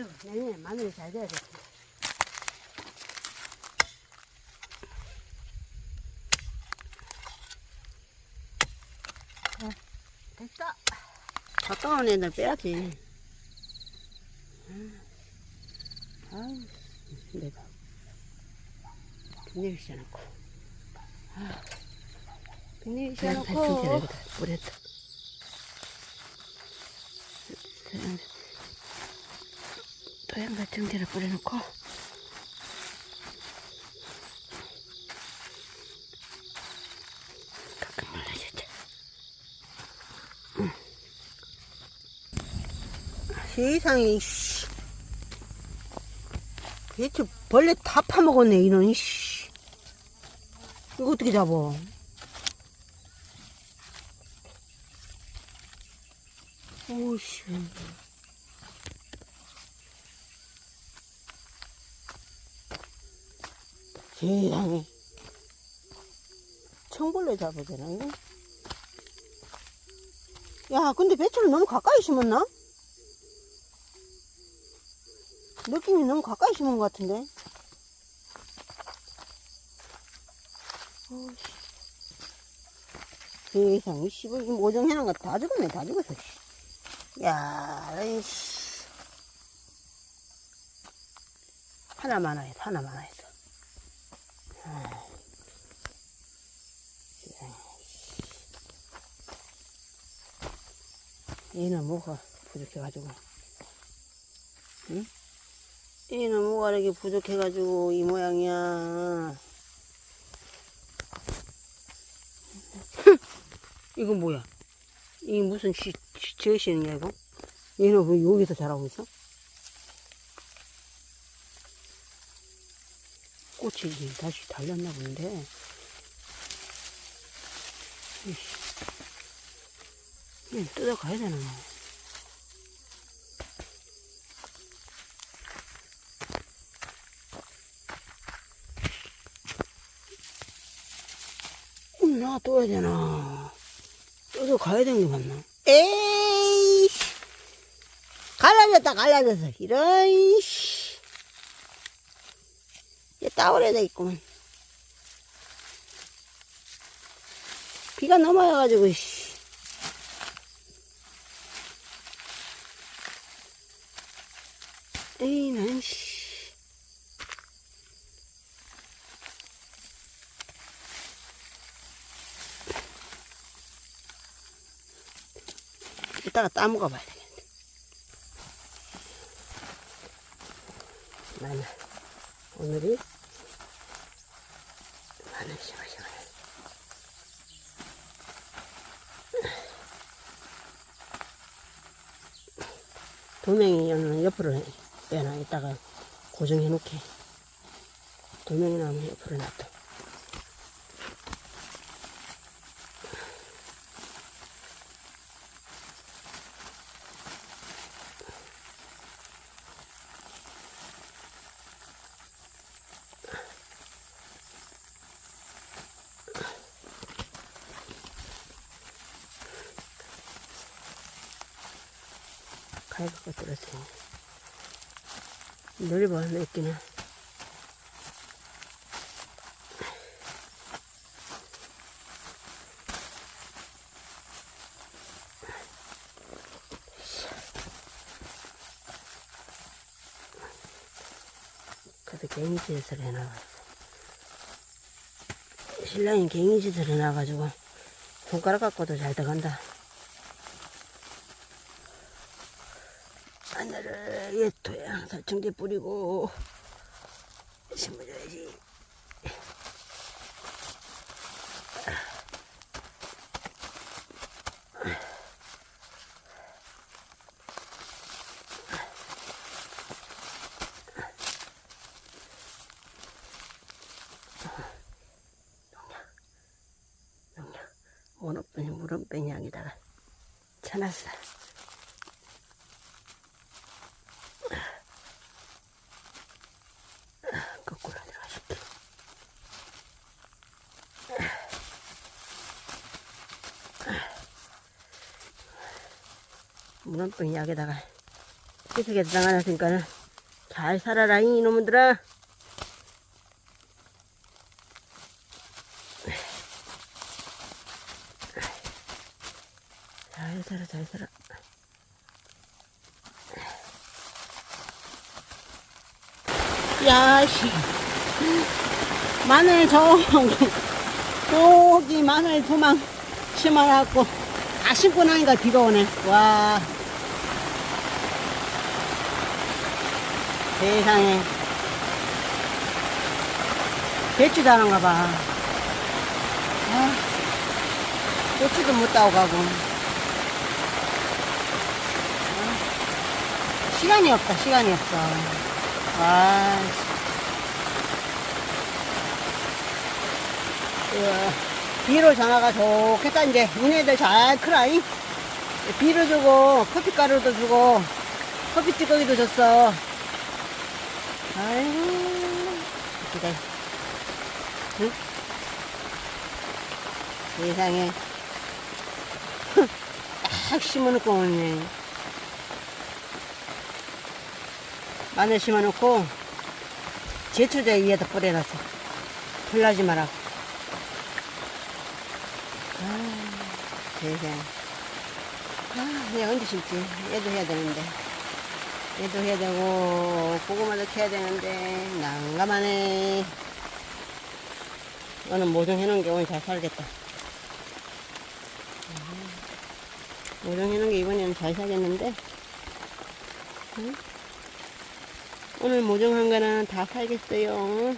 아유, 내년에 마늘이 잘 돼야 돼. 어, 됐다. 가까운 애들 빼야지. 아유, 내가. 빈내기 시작놓고. 빈내기 시작놓고. 뿌렸다. 토양 같은 데를 뿌려놓고. 가끔 말라졌다. 세상에, 씨. 대체 벌레 다 파먹었네, 이놈, 씨. 이거 어떻게 잡어? 오씨. 세상에. 잡아야 되나, 이거? 야, 근데 배추를 너무 가까이 심었나? 느낌이 너무 가까이 심은 것 같은데. 어이씨. 세상에, 씨발, 이 모종해놓은 거 다 죽었네, 다 죽었어, 씨. 야, 이씨. 하나만 하겠어, 하나만 하겠어. 아이, 세상에, 씨. 얘는 뭐가 부족해가지고. 응? 얘는 뭐가 이렇게 부족해가지고 이 모양이야. 이건 뭐야? 이게 무슨 시, 시, 지으시는냐, 이거? 얘는 왜 여기서 자라고 있어? 꽃이 다시 달렸나 본데. 이씨. 얘 뜯어가야 되나? 음, 놔둬야 되나? 뜯어 가야 되는 게 맞나? 에이! 갈라졌다, 갈라졌어. 이런, 씨. 얘 따오래야 되겠구만. 비가 넘어와가지고, 에이, 난, 씨. 이따가 따먹어 봐야 되겠네. 마늘. 오늘이 마늘 심으시면 도명이는 옆으로 빼놔. 이따가 고정해 놓게. 도명이 나면 옆으로 놔둬. 갈고 들었어요. 넓어, 넓기는. 그래도 갱이짓을 해놔가지고. 신랑이 갱이짓을 해놔가지고, 손가락 갖고도 잘 들어간다. 하늘을 예, 토양 살충제 뿌리고 심어줘야지. 농약, 원어병이 물원병이 여기다가 쳐놨어. 거꾸로 들어가줄게. 물원병 약에다가 희석에 당하니까 잘 살아라 이놈들아. 잘 살아 잘 살아. 야 씨. 마늘 저 저기 마늘 도망 심어갖고 다 심고 나니까 비가 오네. 와. 세상에. 배추도 하는가 봐. 아, 고추도 못 따고 가고. 아, 시간이 없다 시간이 없어 와 우와, 비료 전화가 좋겠다 이제. 니네들 잘 크라잉? 비료 주고 커피 가루도 주고 커피 찌꺼기도 줬어. 아이고 기다 응? 세상에. 딱 심어놓고 오네 마늘 심어놓고 제초제 위에다 뿌려놨어 불나지 마라 아, 세상에. 아, 내가 언제 심지? 얘도 해야 되는데. 얘도 해야 되고, 고구마도 캐야 되는데, 난감하네. 오늘 모종해놓은 게 오늘 잘 살겠다. 음, 모종해놓은 게 이번에는 잘 살겠는데, 응? 오늘 모종한 거는 다 살겠어요.